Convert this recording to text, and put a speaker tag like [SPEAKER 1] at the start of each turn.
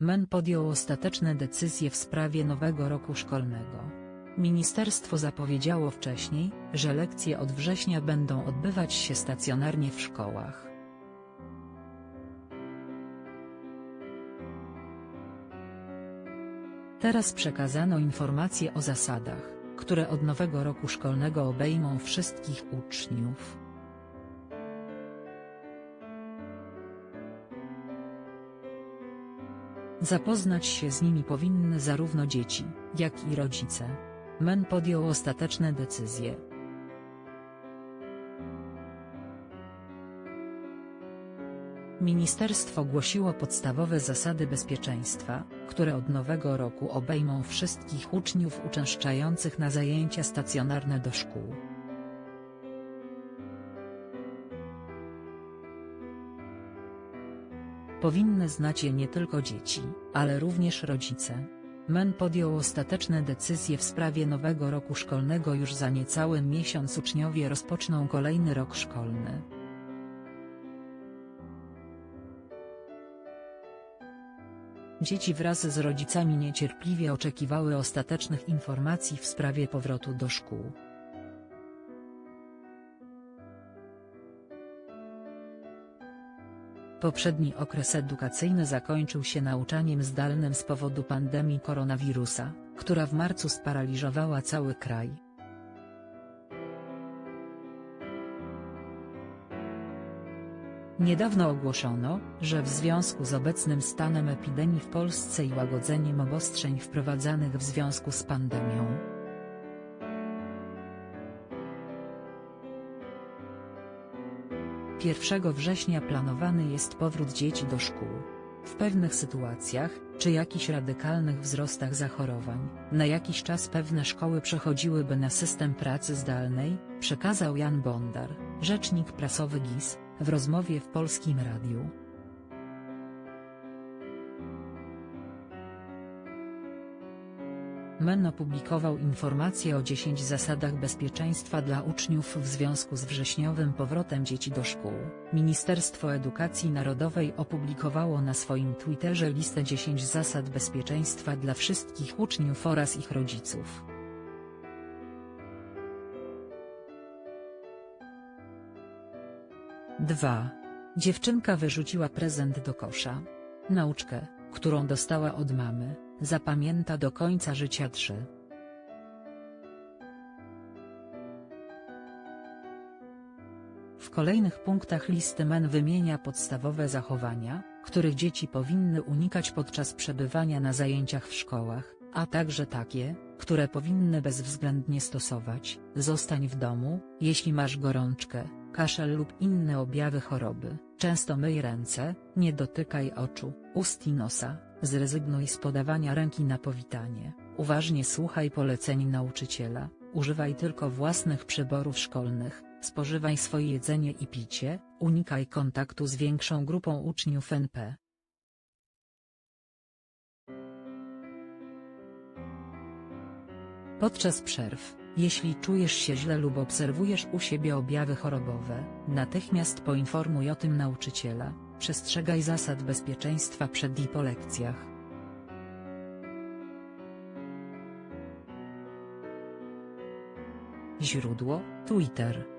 [SPEAKER 1] MEN podjął ostateczne decyzje w sprawie nowego roku szkolnego. Ministerstwo zapowiedziało wcześniej, że lekcje od września będą odbywać się stacjonarnie w szkołach. Teraz przekazano informacje o zasadach, które od nowego roku szkolnego obejmą wszystkich uczniów. Zapoznać się z nimi powinny zarówno dzieci, jak i rodzice. MEN podjął ostateczne decyzje. Ministerstwo głosiło podstawowe zasady bezpieczeństwa, które od nowego roku obejmą wszystkich uczniów uczęszczających na zajęcia stacjonarne do szkół. Powinny znać je nie tylko dzieci, ale również rodzice. MEN podjął ostateczne decyzje w sprawie nowego roku szkolnego już za niecały miesiąc uczniowie rozpoczną kolejny rok szkolny. Dzieci wraz z rodzicami niecierpliwie oczekiwały ostatecznych informacji w sprawie powrotu do szkół. Poprzedni okres edukacyjny zakończył się nauczaniem zdalnym z powodu pandemii koronawirusa, która w marcu sparaliżowała cały kraj. Niedawno ogłoszono, że w związku z obecnym stanem epidemii w Polsce i łagodzeniem obostrzeń wprowadzanych w związku z pandemią, 1 września planowany jest powrót dzieci do szkół. W pewnych sytuacjach, czy jakichś radykalnych wzrostach zachorowań, na jakiś czas pewne szkoły przechodziłyby na system pracy zdalnej, przekazał Jan Bondar, rzecznik prasowy GIS, w rozmowie w Polskim Radiu. MEN opublikował informacje o 10 zasadach bezpieczeństwa dla uczniów w związku z wrześniowym powrotem dzieci do szkół. Ministerstwo Edukacji Narodowej opublikowało na swoim Twitterze listę 10 zasad bezpieczeństwa dla wszystkich uczniów oraz ich rodziców. Dwa. Dziewczynka wyrzuciła prezent do kosza. Nauczkę, którą dostała od mamy, zapamięta do końca życia 3. W kolejnych punktach listy MEN wymienia podstawowe zachowania, których dzieci powinny unikać podczas przebywania na zajęciach w szkołach, a także takie, które powinny bezwzględnie stosować. Zostań w domu, jeśli masz gorączkę, kaszel lub inne objawy choroby. Często myj ręce, nie dotykaj oczu, ust i nosa, zrezygnuj z podawania ręki na powitanie, uważnie słuchaj poleceń nauczyciela, używaj tylko własnych przyborów szkolnych, spożywaj swoje jedzenie i picie, unikaj kontaktu z większą grupą uczniów NP. Podczas przerw, jeśli czujesz się źle lub obserwujesz u siebie objawy chorobowe, natychmiast poinformuj o tym nauczyciela, przestrzegaj zasad bezpieczeństwa przed i po lekcjach. Źródło: Twitter